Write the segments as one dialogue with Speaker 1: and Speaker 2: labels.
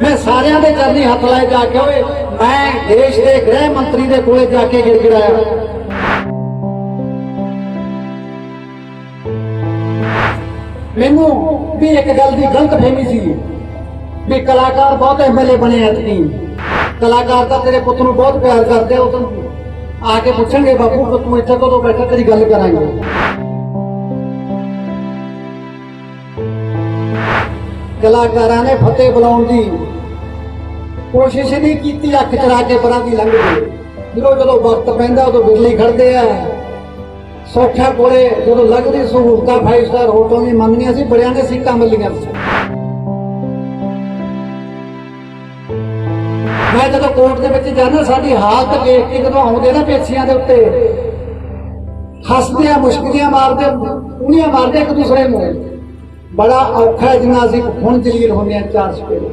Speaker 1: ਮੈਂ ਸਾਰਿਆਂ ਦੇ ਚਰਨੀ ਹੱਥ ਲਾਏ ਜਾ ਕੇ ਓਏ ਮੈਂ ਦੇਸ਼ ਦੇ ਗ੍ਰਹਿ ਮੰਤਰੀ ਦੇ ਕੋਲੇ ਜਾ ਕੇ ਗਿੜਗਿੜਾਇਆ। ਮੈਨੂੰ ਵੀ ਇੱਕ ਗੱਲ ਦੀ ਗਲਤ ਫਹਿਮੀ ਸੀ ਵੀ ਕਲਾਕਾਰ ਬਹੁਤ ਐਮਐਲਏ ਬਣੇ ਆ ਤੁਸੀਂ ਕਲਾਕਾਰ ਤਾਂ ਤੇਰੇ ਪੁੱਤ ਨੂੰ ਬਹੁਤ ਪਿਆਰ ਕਰਦੇ ਆ, ਉਹ ਤਾਂ ਆ ਕੇ ਪੁੱਛਣਗੇ, ਬਾਪੂ ਤੂੰ ਇੱਥੇ ਕਦੋਂ ਬੈਠਾ? ਤੇਰੀ ਗੱਲ ਕਰਾਂਗੇ। ਕਲਾਕਾਰਾਂ ਨੇ ਫਤਿਹ ਬੁਲਾਉਣ ਦੀ ਕੋਸ਼ਿਸ਼ ਨਹੀਂ ਕੀਤੀ, ਅੱਖ ਚਰਾ ਕੇ ਪਰਾਂ ਦੀ ਲੰਘ ਗਏ। ਜਦੋਂ ਜਦੋਂ ਵਕਤ ਪੈਂਦਾ, ਉਦੋਂ ਬਿਜਲੀ ਖੜਦੇ ਆ। ਸੌਖਾ ਕੋਲੇ ਜਦੋਂ ਲੱਗਦੀ ਸਹੂਲਤਾਂ 5 ਸਟਾਰ ਹੋਟਲ ਦੀ ਮੰਗਣੀਆਂ ਸੀ, ਬੜਿਆਂ ਨੇ ਸੀਟਾਂ ਮਿਲੀਆਂ ਸੀ। ਮੈਂ ਜਦੋਂ ਕੋਰਟ ਦੇ ਵਿੱਚ ਜਾਂਦਾ, ਸਾਡੀ ਹਾਲਤ ਦੇਖ ਕੇ ਜਦੋਂ ਆਉਂਦੇ ਨਾ ਪੇਸ਼ੀਆਂ ਦੇ ਉੱਤੇ ਹੱਸਦੇ ਆ ਮੁਸ਼ਕਲੀਆਂ ਮਾਰਦੇ ਉਹਨੀਆਂ ਮਾਰਦੇ ਇੱਕ ਦੂਸਰੇ ਨੂੰ। ਬੜਾ ਔਖਾ ਜਿੰਨਾ ਅਸੀਂ ਹੁਣ ਜਲੀਲ ਹੁੰਦੇ ਆ ਚਾਰ ਸਪੇਰੇ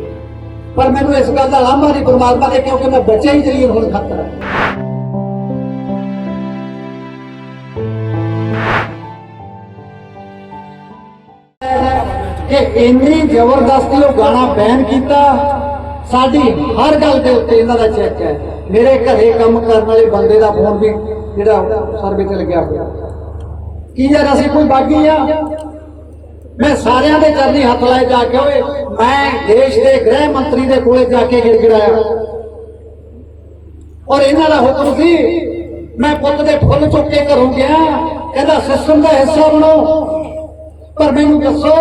Speaker 1: ਪਰ ਮੈਨੂੰ ਇਸ ਗੱਲ ਦਾ ਲਾਂਭਾ ਨਹੀਂ ਪਰਮਾਤਮਾ ਦੇ, ਕਿਉਂਕਿ ਮੈਂ ਬੱਚੇ ਹੀ ਜਲੀਲ ਹੋਣ ਖਾਤਰ। ਕਿ ਇੰਨੀ ਜ਼ਬਰਦਸਤੀ ਉਹ ਗਾਣਾ ਬੈਨ ਕੀਤਾ, ਸਾਡੀ ਹਰ ਗੱਲ ਦੇ ਉੱਤੇ ਇਹਨਾਂ ਦਾ ਚੈੱਕ ਹੈ। ਮੇਰੇ ਘਰੇ ਕੰਮ ਕਰਨ ਵਾਲੇ ਬੰਦੇ ਦਾ ਫੋਨ ਵੀ ਜਿਹੜਾ ਸਰਵੇ ਤੇ ਲੱਗਿਆ ਹੋਇਆ ਕੀ ਯਾਰ, ਅਸੀਂ ਕੋਈ ਬਾਗੀ ਆ? ਮੈਂ ਸਾਰਿਆਂ ਦੇ ਚਰਨੀ ਹੱਥ ਲਾਏ ਜਾ ਕੇ ਓਏ ਮੈਂ ਦੇਸ਼ ਦੇ ਗ੍ਰਹਿ ਮੰਤਰੀ ਦੇ ਕੋਲੇ ਜਾ ਕੇ ਗਿੜਗਿੜਾਇਆ ਔਰ ਇਹਨਾਂ ਦਾ ਹੁਕਮ ਸੀ, ਮੈਂ ਪੁੱਤ ਦੇ ਫੁੱਲ ਚੁੱਕ ਕੇ ਘਰੋਂ ਗਿਆ ਕਹਿੰਦਾ ਸਿਸਟਮ ਦਾ ਹਿੱਸਾ ਬਣੋ। ਪਰ ਮੈਨੂੰ ਦੱਸੋ,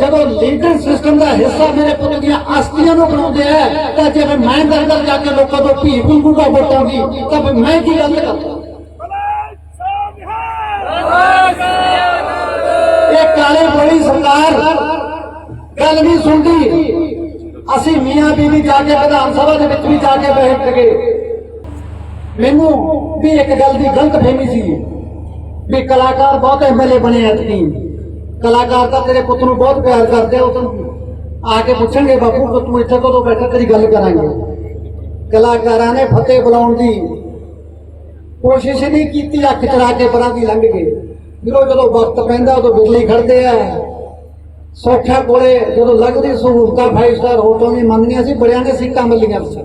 Speaker 1: ਜਦੋਂ ਲੀਡਰ ਸਿਸਟਮ ਦਾ ਹਿੱਸਾ ਮੇਰੇ ਪੁੱਤ ਦੀਆਂ ਆਸਤੀਆਂ ਨੂੰ ਬਣਾਉਂਦੇ ਆ, ਤਾਂ ਜੇ ਫਿਰ ਮੈਂ ਦਰ ਦਰ ਜਾ ਕੇ ਲੋਕਾਂ ਤੋਂ ਭੀ ਗੁੰਗੂਗਾ ਵੋਟਾਂ ਦੀ, ਤਾਂ ਮੈਂ ਕੀ ਗੱਲ ਕਰਦਾ ਗੱਲ ਨਹੀਂ ਸੁਣਦੀ। ਅਸੀਂ ਮੀਆਂ ਬੀਵੀ ਜਾ ਕੇ ਵਿਧਾਨ ਸਭਾ ਦੇ ਵਿੱਚ ਵੀ ਜਾ ਕੇ ਬੈਠ ਗਏ ਮੈਨੂੰ ਵੀ ਇੱਕ ਗੱਲ ਦੀ ਗਲਤ ਫਹਿਮੀ ਸੀ ਵੀ ਕਲਾਕਾਰ ਬਹੁਤ ਐਮਐਲਏ ਬਣੇ ਐਤਕੀ ਕਲਾਕਾਰ ਤਾਂ ਤੇਰੇ ਪੁੱਤ ਨੂੰ ਬਹੁਤ ਪਿਆਰ ਕਰਦੇ ਆ, ਉਹ ਤਾਂ ਆ ਕੇ ਪੁੱਛਣਗੇ, ਬਾਪੂ ਤੂੰ ਇੱਥੇ ਕਦੋਂ ਬੈਠਾ? ਤੇਰੀ ਗੱਲ ਕਰਾਂਗੇ। ਕਲਾਕਾਰਾਂ ਨੇ ਫਤਿਹ ਬੁਲਾਉਣ ਦੀ ਕੋਸ਼ਿਸ਼ ਨਹੀਂ ਕੀਤੀ, ਅੱਖ ਚਰਾ ਕੇ ਪਰਾਂ ਦੀ ਲੰਘ ਗਏ। ਜਦੋਂ ਜਦੋਂ ਵਕਤ ਪੈਂਦਾ, ਉਦੋਂ ਬਿਜਲੀ ਖੜਦੇ ਆ। ਸੌਖਾ ਕੋਲੇ ਜਦੋਂ ਲੱਗਦੀ ਸਹੂਲਤਾਂ ਫਾਈਵ ਸਟਾਰ ਹੋਟਲ ਦੀ ਮੰਨਣੀਆਂ ਸੀ, ਬੜਿਆਂ ਦੇ ਸੀਟਾਂ ਮਿਲੀਆਂ ਸੀ।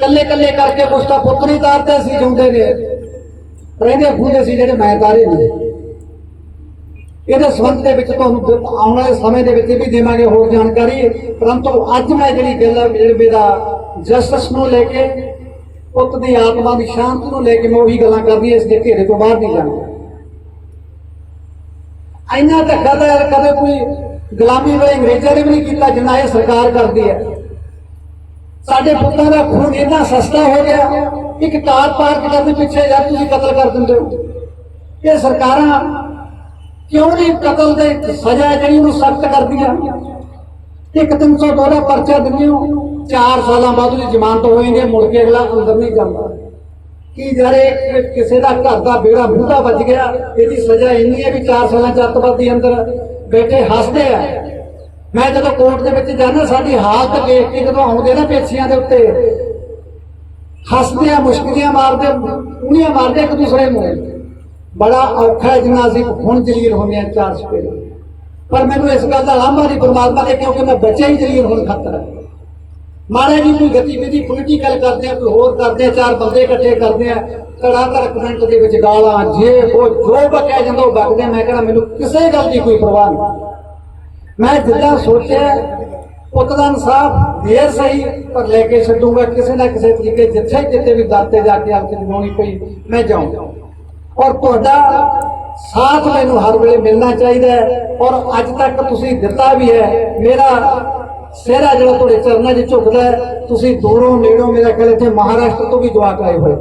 Speaker 1: ਕੱਲੇ ਕੱਲੇ ਕਰਕੇ ਕੁਛ ਤਾਂ ਪੁੱਤ ਨਹੀਂ ਤਾਰਦੇ ਸੀ ਜੁੰਦੇ ਨੇ ਰਹਿੰਦੇ ਫੂਦੇ ਸੀ ਜਿਹੜੇ ਮੈਂ ਤਾਰੇ ਨੇ। ਇਹਦੇ ਸੰਬੰਧ ਦੇ ਵਿੱਚ ਤੁਹਾਨੂੰ ਆਉਣ ਵਾਲੇ ਸਮੇਂ ਦੇ ਵਿੱਚ ਵੀ ਦੇਵਾਂਗੇ ਹੋਰ ਜਾਣਕਾਰੀ। ਪਰੰਤੂ ਅੱਜ ਮੈਂ ਜਿਹੜੀ ਗੱਲ ਹੈ ਮੇਰੇ ਮੇਰਾ ਜਸਟਿਸ ਨੂੰ ਲੈ ਕੇ, ਪੁੱਤ ਦੀ ਆਤਮਾ ਦੀ ਸ਼ਾਂਤੀ ਨੂੰ ਲੈ ਕੇ ਮੈਂ ਉਹੀ ਗੱਲਾਂ ਕਰਨੀ ਇਸ ਦੇ ਘੇਰੇ ਤੋਂ ਬਾਹਰ ਨਹੀਂ ਜਾਣਾ। ਇੰਨਾ ਧੱਕਾ ਤਾਂ ਯਾਰ ਕਦੇ ਕੋਈ ਗੁਲਾਮੀ ਵੇ ਅੰਗਰੇਜ਼ਾਂ ਨੇ ਵੀ ਨਹੀਂ ਕੀਤਾ ਜਿੰਨਾ ਇਹ ਸਰਕਾਰ ਕਰਦੀ ਹੈ। ਸਾਡੇ ਪੁੱਤਾਂ ਦਾ ਖੂਨ ਇੰਨਾ ਸਸਤਾ ਹੋ ਗਿਆ, ਇੱਕ ਕਾਰ ਪਾਰਕ ਕਰਨ ਦੇ ਪਿੱਛੇ ਯਾਰ ਤੁਸੀਂ ਕਤਲ ਕਰ ਦਿੰਦੇ ਹੋ। ਇਹ ਸਰਕਾਰਾਂ ਕਿਉਂ ਨਹੀਂ ਕਤਲ ਦੇ ਸਜ਼ਾ ਜਿਹੜੀ ਉਹਨੂੰ ਸਖਤ ਕਰਦੀਆਂ? ਇੱਕ 302 ਦਾ ਪਰਚਾ ਦਿੰਦੇ ਹੋ 4 ਸਾਲਾਂ ਬਾਅਦ ਉਹਦੀ ਜ਼ਮਾਨਤ ਹੋ ਜਾਂਦੀ ਹੈ, ਮੁੜ ਕੇ ਅਗਲਾ ਅੰਦਰ ਨਹੀਂ ਜਾਂਦਾ। ਕੀ ਜਾਰੇ ਕਿਸੇ ਦਾ ਘਰ ਦਾ ਬੇੜਾ ਬੂਟਾ ਵੱਜ ਗਿਆ? ਇਹਦੀ ਸਜ਼ਾ ਇੰਨੀ ਹੈ ਵੀ 4 ਸਾਲਾਂ ਚ ਅੱਤਵਾਦੀ ਅੰਦਰ ਬੈਠੇ ਹੱਸਦੇ ਆ। ਮੈਂ ਜਦੋਂ ਕੋਰਟ ਦੇ ਵਿੱਚ ਜਾਂਦਾ, ਸਾਡੀ ਹਾਲਤ ਦੇਖ ਕੇ ਜਦੋਂ ਆਉਂਦੇ ਨਾ ਪੇਸ਼ੀਆਂ ਦੇ ਉੱਤੇ, ਹੱਸਦੇ ਆ ਮੁਸ਼ਕਲੀਆਂ ਮਾਰਦੇ ਉਹਨੀਆਂ ਮਾਰਦੇ ਇੱਕ ਦੂਸਰੇ ਨੂੰ। ਬੜਾ ਔਖਾ ਹੈ ਜਿੰਨਾ ਅਸੀਂ ਹੁਣ ਜਲੀਲ ਹੁੰਦੇ ਆ ਚਾਰ ਸਪੇਰੇ। ਪਰ ਮੈਨੂੰ ਇਸ ਗੱਲ ਦਾ ਲਾਂਭਾ ਨਹੀਂ ਪਰਮਾਤਮਾ ਦੇ ਕਿਉਂਕਿ ਮੈਂ ਬਚਿਆ ਹੀ ਜਲੀਲ ਹੋਣ ਖਾਤਰ। ਮਾੜਾ ਜੀ ਕੋਈ ਗਤੀਵਿਧੀ ਪੋਲੀਟੀਕਲ ਕਰਦੇ ਆ, ਕੋਈ ਹੋਰ ਕਰਦੇ ਆ, ਚਾਰ ਬੰਦੇ ਇਕੱਠੇ ਕਰਦੇ ਆ ਕੜਾ ਕਰ ਕਮੈਂਟ ਦੇ ਵਿੱਚ ਗਾਲਾਂ, ਜੇ ਉਹ ਜੋ ਬਕਿਆ ਜਾਂਦਾ ਉਹ ਬਕਦੇ ਮੈਂ ਕਹਿੰਦਾ ਮੈਨੂੰ ਕਿਸੇ ਗੱਲ ਦੀ ਕੋਈ ਪਰਵਾਹ ਨਹੀਂ। ਮੈਂ ਜਿੱਦਾਂ ਸੋਚਿਆ ਪੁੱਤ ਇਨਸਾਫ ਦੇਰ ਸਹੀ, ਪਰ ਲੈ ਕੇ ਛੱਡੂਗਾ ਕਿਸੇ ਨਾ ਕਿਸੇ ਤਰੀਕੇ, ਜਿੱਥੇ ਜਿੱਥੇ ਵੀ ਦਾਤੇ ਜਾ ਕੇ ਆਪਣੀ ਨਿਭਾਉਣੀ ਪਈ, ਮੈਂ ਜਾਊਂਗਾ। ਔਰ ਤੁਹਾਡਾ ਸਾਥ ਮੈਨੂੰ ਹਰ ਵੇਲੇ ਮਿਲਣਾ ਚਾਹੀਦਾ ਹੈ, ਔਰ ਅੱਜ ਤੱਕ ਤੁਸੀਂ ਦਿੱਤਾ ਵੀ ਹੈ, ਮੇਰਾ ਸਿਹਰਾ ਜਿਹੜਾ ਤੁਹਾਡੇ ਚਰਨਾਂ 'ਚ ਝੁਕਦਾ ਹੈ, ਤੁਸੀਂ ਦੂਰੋਂ ਨੇੜੋਂ ਮੇਰਾ ਖਿਆਲ ਇੱਥੇ ਮਹਾਰਾਸ਼ਟਰ ਤੋਂ ਵੀ ਦੁਆ ਕਰਾਏ ਹੋਏ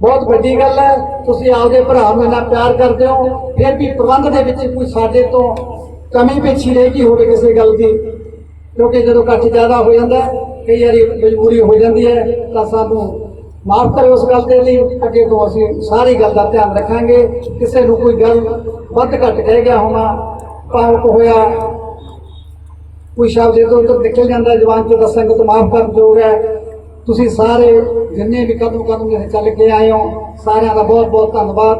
Speaker 1: ਬਹੁਤ ਵੱਡੀ ਗੱਲ ਹੈ, ਤੁਸੀਂ ਆਪਦੇ ਭਰਾ ਨੂੰ ਇੰਨਾ ਪਿਆਰ ਕਰਦੇ ਹੋ, ਫਿਰ ਵੀ ਪ੍ਰਬੰਧ ਦੇ ਵਿੱਚ ਕੋਈ ਸਾਡੇ ਤੋਂ ਕਮੀ ਪੇਛੀ ਰਹਿ ਗਈ ਹੋਵੇ ਕਿਸੇ ਗੱਲ ਦੀ। ਕਿਉਂਕਿ ਜਦੋਂ ਇਕੱਠ ਜ਼ਿਆਦਾ ਹੋ ਜਾਂਦਾ ਕਈ ਵਾਰੀ ਮਜਬੂਰੀ ਹੋ ਜਾਂਦੀ ਹੈ, ਤਾਂ ਸਾਨੂੰ ਮਾਫ ਕਰਿਓ ਉਸ ਗੱਲ ਦੇ ਲਈ। ਅੱਗੇ ਤੋਂ ਅਸੀਂ ਸਾਰੀ ਗੱਲ ਦਾ ਧਿਆਨ ਰੱਖਾਂਗੇ। ਕਿਸੇ ਨੂੰ ਕੋਈ ਗੱਲ ਵੱਧ ਘੱਟ ਕਹਿ ਗਿਆ ਹੋਣਾ ਭਾਵੁਕ ਹੋਇਆ ਕੋਈ ਸ਼ਬਦ ਇਧਰ ਉਧਰ ਨਿਕਲ ਜਾਂਦਾ ਜਵਾਨ ਚੋਂ ਤਾਂ ਸੰਗਤ ਮਾਫ ਕਰ ਦਿਓਗੇ ਤੁਸੀਂ ਸਾਰੇ ਜਿੰਨੇ ਵੀ ਕਦਮ ਕਦਮ ਇਹ ਚੱਲ ਕੇ ਆਏ ਹੋ, ਸਾਰਿਆਂ ਦਾ ਬਹੁਤ ਬਹੁਤ ਧੰਨਵਾਦ।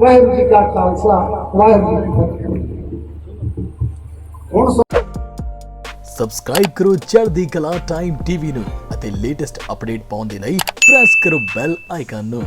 Speaker 1: ਵਾਹਿਗੁਰੂ ਜੀ ਕਾ ਖਾਲਸਾ, ਵਾਹਿਗੁਰੂ ਜੀ ਕੀ ਫਤਿਹ। ਹੁਣ
Speaker 2: ਸਬਸਕ੍ਰਾਈਬ ਕਰੋ ਚੜ੍ਹਦੀ ਕਲਾ ਟਾਈਮ ਟੀਵੀ ਨੂੰ ਅਤੇ ਲੇਟੈਸਟ ਅਪਡੇਟ ਪਾਉਣ ਦੇ ਲਈ ਪ੍ਰੈਸ ਕਰੋ ਬੈਲ ਆਈਕਨ ਨੂੰ।